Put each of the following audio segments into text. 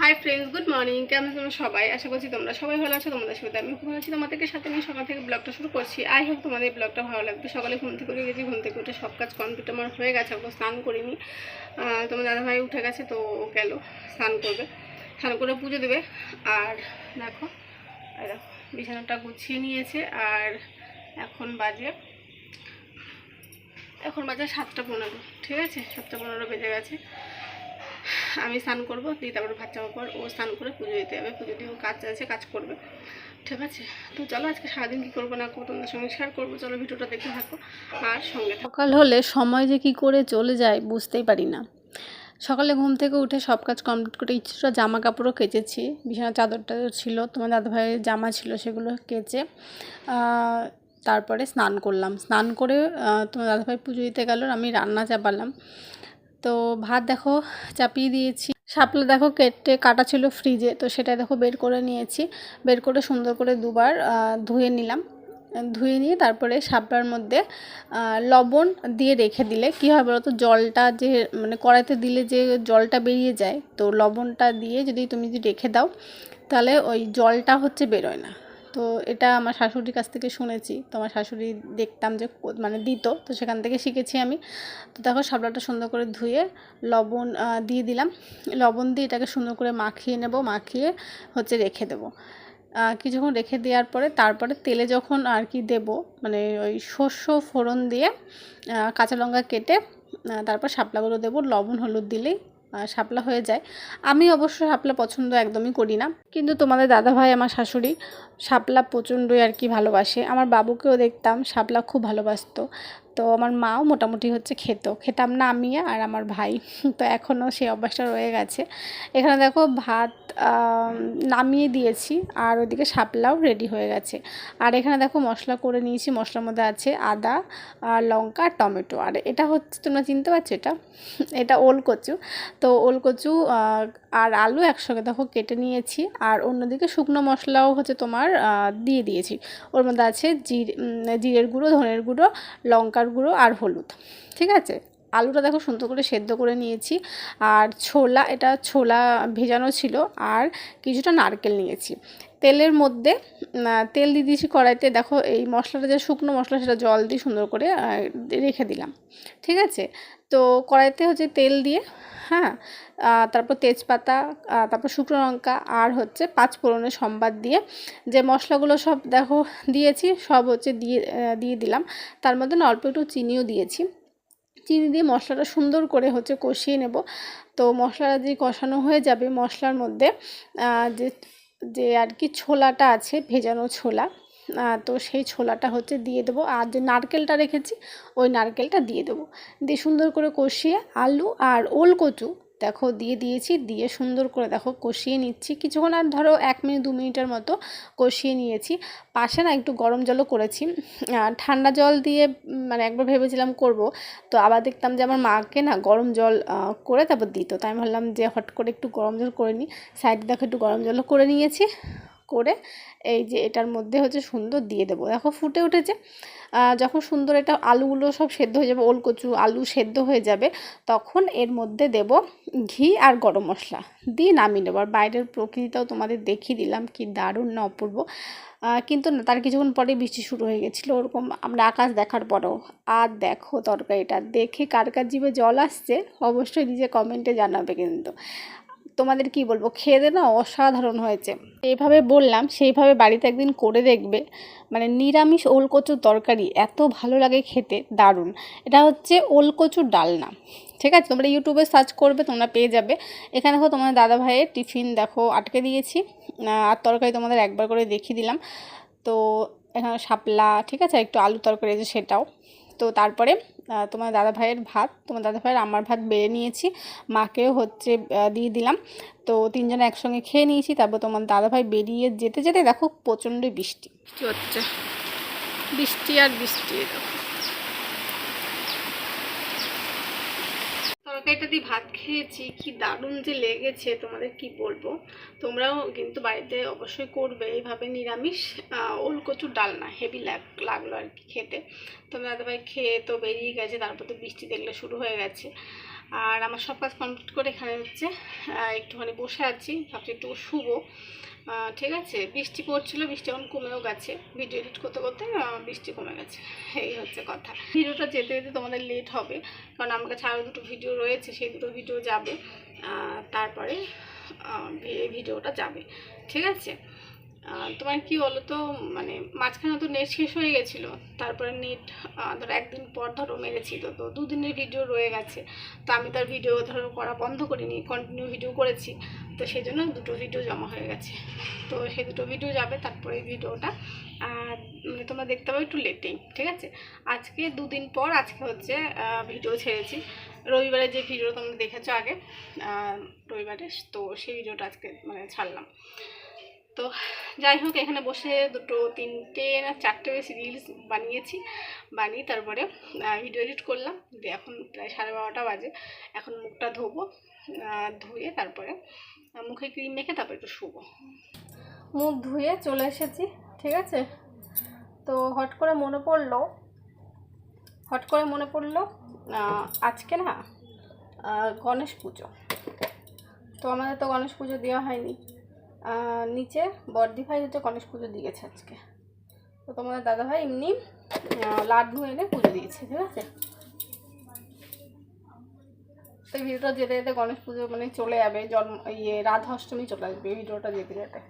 Hi friends good morning কেমন তোমরা সবাই? আশা করছি তোমরা সবাই ভালো আছো, তোমাদের সাথে আমি খুব ভালো আছি। তোমাদেরকে সাথে নিয়ে সকাল থেকে ব্লগটা শুরু করছি। আই হোপ তোমাদের ব্লগটা ভালো লাগবে। সকালে ঘুম থেকে গেছি, ঘুম থেকে উঠে সব কাজ কমপ্লিট আমার হয়ে গেছে, ওকে স্নান করিনি। তোমার দাদাভাই উঠে গেছে, তো ও গেল, স্নান করবে। স্নান করে পুজো দেবে। আর দেখো, এই দেখো, বিছানাটা গুছিয়ে নিয়েছে। আর এখন বাজে এখন বাজে সাতটা পনেরো, ঠিক আছে? সাতটা পনেরো বেজে গেছে। আমি স্নান করব, দিয়ে তারপরে ভাত চাওয়ার পর ও স্নান করে পুজো দিতে যাবে। পুজো দিয়ে ও কাজ আছে, কাজ করবে। ঠিক আছে? তো চলো আজকে সারাদিন কী করব না করব তোমাদের সঙ্গে শেয়ার করব। চলো ভিডিওটা দেখতে থাকো আর সঙ্গে সকাল হলে সময় যে কি করে চলে যায় বুঝতেই পারি না। সকালে ঘুম থেকে উঠে সব কাজ কমপ্লিট করে কিছুটা জামা কাপড়ও কেচেছি। বিছানার চাদরটা ছিল, তোমার দাদাভাইয়ের জামা ছিল সেগুলো কেচে তারপরে স্নান করলাম। স্নান করে তোমার দাদাভাই পুজো দিতে গেল, আমি রান্না চাপালাম। তো ভাত দেখো চাপিয়ে দিয়েছি। শাপলা দেখো কেটে কাটা ছিল ফ্রিজে তো সেটা দেখো বের করে নিয়েছি। বের করে সুন্দর করে দুবার ধুয়ে নিলাম। ধুয়ে নিয়ে তারপরে শাপলার মধ্যে লবণ দিয়ে রেখে দিলে কী হয় তো জলটা যে মানে কড়াইতে দিলে যে জলটা বেরিয়ে যায়, তো লবণটা দিয়ে যদি তুমি যদি রেখে দাও, তাহলে ওই জলটা হচ্ছে বেরোয় না। তো এটা আমার শাশুড়ির কাছ থেকে শুনেছি। তো আমার শাশুড়ি দেখতাম যে মানে দিত। তো সেখান থেকে শিখেছি আমি। তো দেখো শাপলাটা সুন্দর করে ধুয়ে লবণ দিয়ে দিলাম। লবণ দিয়ে এটাকে সুন্দর করে মাখিয়ে নেব। মাখিয়ে হচ্ছে রেখে দেবো। কিছুক্ষণ রেখে দেওয়ার পরে তারপরে তেলে যখন আর কি দেব মানে ওই শস্য ফোড়ন দিয়ে কাঁচা লঙ্কা কেটে তারপর শাপলাগুলো দেবো। লবণ, হলুদ দিলেই শাপলা হয়ে যায়। আমি অবশ্য শাপলা পছন্দ একদমই করি না। কিন্তু তোমাদের দাদা ভাই আমার শাশুড়ি, শাপলা প্রচণ্ডই আর কি ভালোবাসে। আমার বাবুকেও দেখতাম, শাপলা খুব ভালোবাসতো। তো আমার মাও মোটামুটি হচ্ছে খেত। খেতাম না আমি আর আমার ভাই। তো এখনও সেই অভ্যাসটা রয়ে গেছে। এখানে দেখো ভাত নামিয়ে দিয়েছি আর ওইদিকে শাপলাও রেডি হয়ে গেছে। আর এখানে দেখো মশলা করে নিয়েছি। মশলার মধ্যে আছে আদা আর লঙ্কা আর টমেটো। আর এটা হচ্ছে, তোমরা চিনতে পারছ এটা? এটা ওল কচু তো ওল কচু আর আলু একসঙ্গে দেখো কেটে নিয়েছি। আর অন্যদিকে শুকনো মশলাও হচ্ছে তোমার দিয়ে দিয়েছি। ওর মধ্যে আছে জির জিরের গুঁড়ো, ধনের গুঁড়ো, লঙ্কার গুঁড়ো আর হলুদ, ঠিক আছে? আলুটা দেখো সুন্দর করে সেদ্ধ করে নিয়েছি। আর ছোলা, এটা ছোলা ভেজানো ছিল, আর কিছুটা নারকেল নিয়েছি। তেলের মধ্যে তেল দিয়ে দিয়েছি কড়াইতে। দেখো, এই মশলাটা যে শুকনো মশলা, সেটা জল দিয়ে সুন্দর করে রেখে দিলাম। ঠিক আছে? তো কড়াইতে হচ্ছে তেল দিয়ে হ্যাঁ তারপর তেজপাতা তারপর শুকনো লঙ্কা, আর হচ্ছে পাঁচ ফোড়নের সম্বাদ দিয়ে, যে মশলাগুলো সব দেখো দিয়েছি, সব হচ্ছে দিয়ে দিয়ে দিলাম। তার মধ্যে অল্প একটু চিনিও দিয়েছি। চিনি দিয়ে মশলাটা সুন্দর করে হচ্ছে কষিয়ে নেব। তো মশলাটা যে কষানো হয়ে যাবে, মশলার মধ্যে যে যে আর কি ছোলাটা আছে, ভেজানো ছোলা তো সেই ছোলাটা হচ্ছে দিয়ে দেবো। আর যে নারকেলটা রেখেছি, ওই নারকেলটা দিয়ে দেবো। দিয়ে সুন্দর করে কষিয়ে আলু আর ওল কচু দেখো দিয়ে দিয়েছি, দিয়ে সুন্দর করে দেখো কষিয়ে নিচ্ছি। কিছুক্ষণ আর ধরো এক মিনিট, দু মিনিটের মতো কষিয়ে নিয়েছি। পাশে না একটু গরম জলও করেছি। ঠান্ডা জল দিয়ে মানে একবার ভেবেছিলাম করব। তো আবার দেখতাম যে আমার মাকে না গরম জল করে তারপর দিত। তাই ভাবলাম যে হট করে একটু গরম জল করে নিই। সাইডে দেখো একটু গরম জলও করে নিয়েছি। করে এই যে এটার মধ্যে হচ্ছে সুন্দর দিয়ে দেবো। দেখো ফুটে উঠেছে। যখন সুন্দর এটা আলুগুলো সব সেদ্ধ হয়ে যাবে, ওলকচু আলু সেদ্ধ হয়ে যাবে, তখন এর মধ্যে দেব ঘি আর গরম মশলা। দিয়ে নামিয়ে নেব। আর বাইরের প্রকৃতিটাও তোমাদের দেখিয়ে দিলাম কি দারুণ না অপূর্ব। কিন্তু না, তার কিছুক্ষণ পরে বৃষ্টি শুরু হয়ে গেছিল। ওরকম আমরা আকাশ দেখার পরেও। আর দেখো তরকারিটা, দেখে কার কার জীবে জল আসছে অবশ্যই নিজে কমেন্টে জানাবে কিন্তু। তোমাদের কি বলব, খেয়ে না, অসাধারণ হয়েছে। এইভাবে বললাম, সেইভাবে বাড়িতে একদিন করে দেখবে। মানে নিরামিষ ওলকচুর তরকারি এত ভালো লাগে খেতে, দারুণ। এটা হচ্ছে ওলকচুর ডালনা, ঠিক আছে? তোমরা ইউটিউবে সার্চ করবে, তোমরা পেয়ে যাবে। এখানে দেখো তোমাদের দাদা ভাইয়ের টিফিন দেখো, আটকে দিয়েছি। আর তরকারি তোমাদের একবার করে দেখিয়ে দিলাম। তো এখানে শাপলা, ঠিক আছে? একটু আলু তরকারি আছে সেটাও। তো তারপরে তোমার দাদা ভাইয়ের ভাত, তোমার দাদা ভাইয়ের আমার ভাত বেড়ে নিয়েছি, মাকেও হচ্ছে দিয়ে দিলাম। তো তিনজনে একসঙ্গে খেয়ে নিয়েছি, তারপর তোমার দাদা ভাই বেরিয়ে যেতে যেতে দেখো প্রচণ্ড বৃষ্টি। বৃষ্টি হচ্ছে? বৃষ্টি আর বৃষ্টি দেখো তরকারিটা দিয়ে ভাত খেয়েছি, কি দারুণ যে লেগেছে, তোমাদের কি বলব? তোমরাও কিন্তু বাড়িতে অবশ্যই করবে, এইভাবে নিরামিষ ওল কচুর ডালনা হেভি লাগ লাগল আর কি খেতে। তো দাদাভাই খেয়ে তো বেরিয়ে গেছে, তারপর তো বৃষ্টি দেখলে শুরু হয়ে গেছে। আর আমার সব কাজ কমপ্লিট করে এখানে হচ্ছে একটুখানি বসে আছি, ভাবছি একটু শুবো। ঠিক আছে, বৃষ্টি পড়ছিল, বৃষ্টি এখন কমেও গেছে। ভিডিও এডিট করতে করতে বৃষ্টি কমে গেছে। এই হচ্ছে কথা। ভিডিওটা যেতে যেতে তোমাদের লেট হবে, কারণ আমার কাছে আরও দুটো ভিডিও রয়েছে, সেই দুটো ভিডিও যাবে। তারপরে ভিডিওটা যাবে। ঠিক আছে? তোমার কি বলো তো মানে মাঝখানে তো নেট শেষ হয়ে গেছিল, তারপরে নেট ধরো একদিন পর ধরো মেরেছিল তো তো দুদিনের ভিডিও রয়ে গেছে। তো আমি তার ভিডিও ধরো করা বন্ধ করিনি কন্টিনিউ ভিডিও করেছি, তো সেই জন্য দুটো ভিডিও জমা হয়ে গেছে। তো সেই দুটো ভিডিও যাবে, তারপরে ভিডিওটা আর মানে তোমরা দেখতে পাবে একটু লেটেই ঠিক আছে? আজকে দুদিন পর আজকে হচ্ছে ভিডিও ছেড়েছি। রবিবারে যে ভিডিও তোমরা দেখেছ আগে রবিবারে, তো সেই ভিডিওটা আজকে মানে ছাড়লাম। তো যাই হোক, এখানে বসে দুটো, তিনটে না চারটে বেশি রিলস বানিয়েছি। বানিয়ে তারপরে ভিডিও এডিট করলাম। দিয়ে এখন প্রায় সাড়ে বারোটা বাজে। এখন মুখটা ধোবো ধুয়ে তারপরে মুখে ক্রিম মেখে তারপরে একটু শুবো। মুখ ধুয়ে চলে এসেছি, ঠিক আছে? তো হট করে মনে পড়ল, হট করে মনে পড়ল আজকে না গণেশ পুজো। তো আমাদের তো গণেশ পুজো দেওয়া হয়নি। নিচে বর্দি ভাই হচ্ছে গণেশ পুজো দিয়েছে আজকে। তো তোমাদের দাদাভাই এমনি লাড্ডু এনে পুজো দিয়েছে, ঠিক আছে? তো ভিডিওটা যেতে যেতে গণেশ পুজো মানে চলে যাবে, জন্ম ইয়ে রাধা অষ্টমী চলে আসবে ভিডিওটা যেতে যেতে।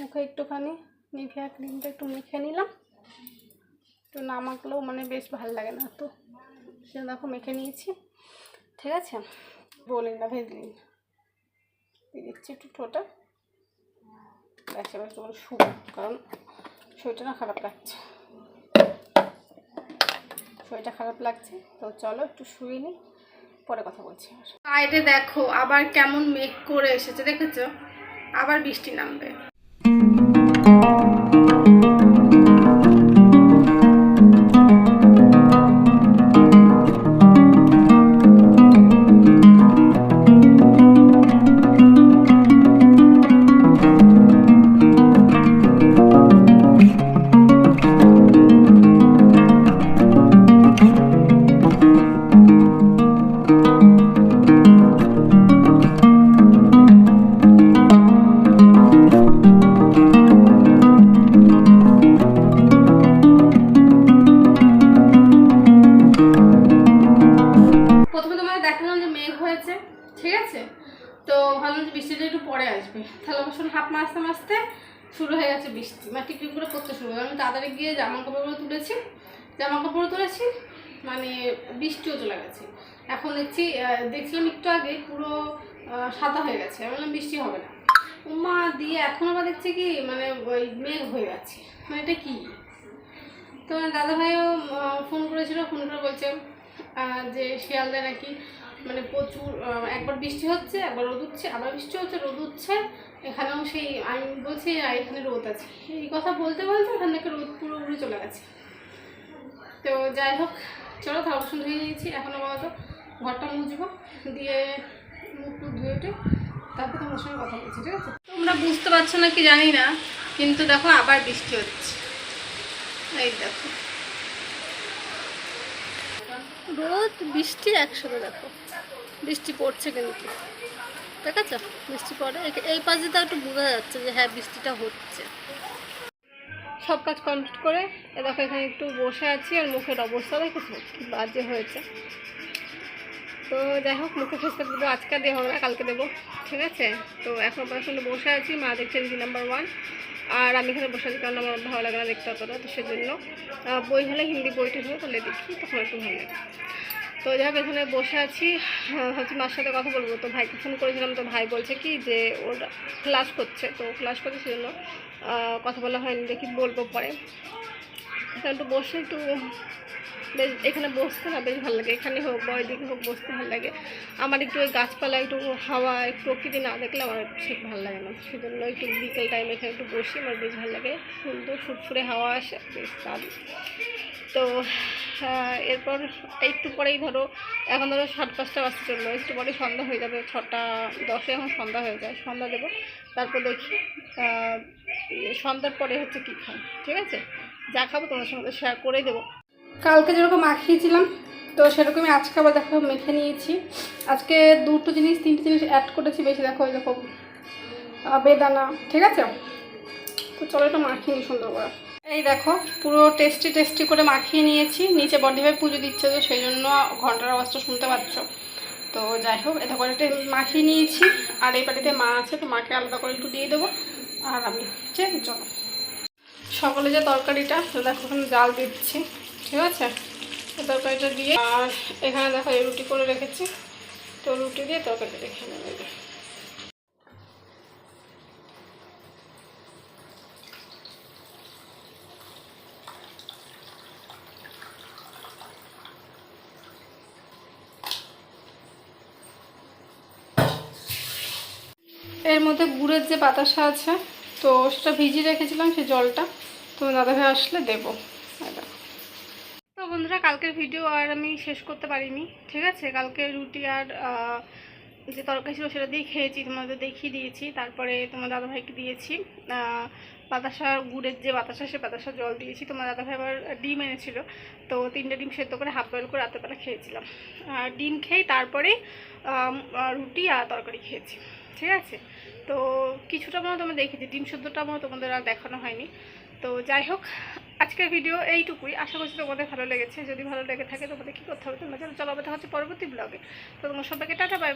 মুখে একটুখানি নিভিয়া ক্রিমটা একটু মেখে নিলাম। একটু না মাখলেও মানে বেশ ভালো লাগে না তো সে দেখো মেখে নিয়েছি। ঠিক আছে? বলি না ভেজলি না দিয়ে দিচ্ছি একটু ঠোঁটা ব্যাস, এবার তোমার শুভ কারণ শরীরটা না খারাপ লাগছে। শরীরটা খারাপ লাগছে, তো চলো একটু শুয়ে নিই, পরে কথা বলছি বাইরে দেখো আবার কেমন মেঘ করে এসেছে, দেখেছ? আবার বৃষ্টি নামবে। you গেছে বৃষ্টি। মানে টিপটিপ করে পড়তে শুরু আমি তাড়াতাড়ি গিয়ে জামা কাপড়গুলো তুলেছি। জামা কাপড় তুলেছি মানে বৃষ্টিও চলে গেছে। এখন দেখছি দেখছিলাম একটু আগে পুরো সাদা হয়ে গেছে। আমি বললাম, বৃষ্টি হবে না। উমা দিয়ে এখন আবার দেখছি কি মানে ওই মেঘ হয়ে গেছে মানে এটা কী? তো দাদাভাইও ফোন করেছিল। ফোন করে বলছে যে শিয়ালদা নাকি মানে প্রচুর একবার বৃষ্টি হচ্ছে, একবার রোদ উঠছে, আবার বৃষ্টি হচ্ছে, রোদ উঠছে। এখানেও সেই, আমি বলছি এখানে রোদ আছে। এই কথা বলতে বলতে এখান থেকে রোদ পুরো উড়ে চলে গেছে। তো যাই হোক, চলো থালা বাসন ধুয়ে নিয়েছি এখন আপাতত ঘরটা মুছবো, দিয়ে মুখ টুক ধুয়ে উঠে তারপর তোমার সঙ্গে কথা বলছি, ঠিক আছে? তোমরা বুঝতে পারছ না কি জানি না, কিন্তু দেখো আবার বৃষ্টি হচ্ছে। এই দেখো। রোদ, বৃষ্টি একসাথে দেখো। বৃষ্টি পড়ছে কিন্তু। ঠিক আছে বৃষ্টি পড়ে। এই- পাশে তো একটু বোঝা যাচ্ছে যে হ্যাঁ বৃষ্টিটা হচ্ছে। সব কাজ কমপ্লিট করে এ দেখো এখানে একটু বসে আছি আর মুখের অবস্থা দেখেছ কি বাজে হয়েছে। তো যাই হোক, মুখে ফেসতে দেবো, আজকে দেওয়া হবে না, কালকে দেবো, ঠিক আছে? তো এখন পর্যন্ত বসে আছি, মা দেখছে দিদি নাম্বার ওয়ান আর আমি এখানে বসে আছি কারণ আমার ভালো লাগে না দেখতে অতটা, তো সেজন্য বই হলে হিন্দি বইটি হলে তাহলে দেখি, তখন একটু ভালো লাগে। তো যাই হোক, এখানে বসে আছি। হচ্ছে মার সাথে কথা বলব। তো ভাইকে ফোন করেছিলাম, তো ভাই বলছে কি যে ওর ক্লাস করছে তো ক্লাস করছে, সেজন্য কথা বলা হয়নি, দেখি বলব পরে। এখানে একটু বসে একটু বেশ, এখানে বসতে না বেশ ভালো লাগে। এখানে হোক বা ওইদিকে হোক বসতে ভালো লাগে। আমার একটু ওই গাছপালা, একটু হাওয়া একটু প্রকৃতি না দেখলে আমার ঠিক ভালো লাগে না। সেজন্য একটু বিকেল টাইমে এখানে একটু বসি, আমার বেশ ভালো লাগে। সুন্দর ফুটফুরে হাওয়া আসে, বেশ দারুণ। তো এরপর একটু পরেই ধরো, এখন ধরো সাড়ে পাঁচটা বাজতে চলল, একটু পরে সন্ধ্যা হয়ে যাবে, ছটা দশে এখন সন্ধ্যা হয়ে যায়, সন্ধ্যা দেবো। তারপর দেখি সন্ধ্যার পরে হচ্ছে কী খাই, ঠিক আছে? যা খাব তোমার সঙ্গে শেয়ার করে দেবো। কালকে যেরকম মাখিয়েছিলাম তো সেরকমই আজকে আবার দেখো, মেখে নিয়েছি। আজকে দুটো জিনিস, তিনটে জিনিস অ্যাড করেছি, বেশি দেখো ওই দেখো বেদানা, ঠিক আছে? তো চলো এটা মাখিয়ে নিই সুন্দর করে। এই দেখো, পুরো টেস্টি টেস্টি করে মাখিয়ে নিয়েছি। নিচে বডি ভাই পুজো দিচ্ছে তো সেই জন্য ঘণ্টার আওয়াজটা শুনতে পাচ্ছ। তো যাই হোক এটা করে একটু মাখিয়ে নিয়েছি। আর এই বাড়িতে মা আছে, তো মাকে আলাদা করে একটু দিয়ে দেবো। আর আমি হচ্ছে, চলো। সকালে যে তরকারিটা দেখো এখন জাল দিচ্ছি, ঠিক আছে? তরকারিটা দিয়ে, আর এখানে দেখো এই রুটি করে রেখেছি। তো রুটি দিয়ে তরকারিটা রেখে নেবে এর মধ্যে গুড়ের যে বাতাসা আছে তো সেটা ভিজিয়ে রেখেছিলাম সে জলটা। তো দাদাভাই আসলে দেবো। তো বন্ধুরা কালকের ভিডিও আর আমি শেষ করতে পারিনি ঠিক আছে? কালকে রুটি আর যে তরকারি ছিল সেটা দিয়ে খেয়েছি তোমাদের দেখিয়ে দিয়েছি। তারপরে তোমার দাদাভাইকে দিয়েছি। আহ, বাতাসার গুড়ের যে বাতাসা সে বাতাসার জল দিয়েছি। তোমার দাদাভাই আবার ডিম এনেছিল। তো তিনটে ডিম সেদ্ধ করে হাফ বয়েল করে রাতেরবেলা খেয়েছিলাম। আর ডিম খেয়ে তারপরে রুটি আর তরকারি খেয়েছি। ঠিক আছে? তো কিছুটা মনে তোমার দেখেছি ডিম সদ্যটা মনে তোমাদের আর দেখানো হয়নি। তো যাই হোক, আজকের ভিডিও এইটুকুই। আশা করছি তোমাদের ভালো লেগেছে। যদি ভালো লেগে থাকে তোমাদের কী করতে হবে তোমরা চলো চলো দেখা হচ্ছে পরবর্তী ব্লগে তো তোমার সবাইকে টাটা বাই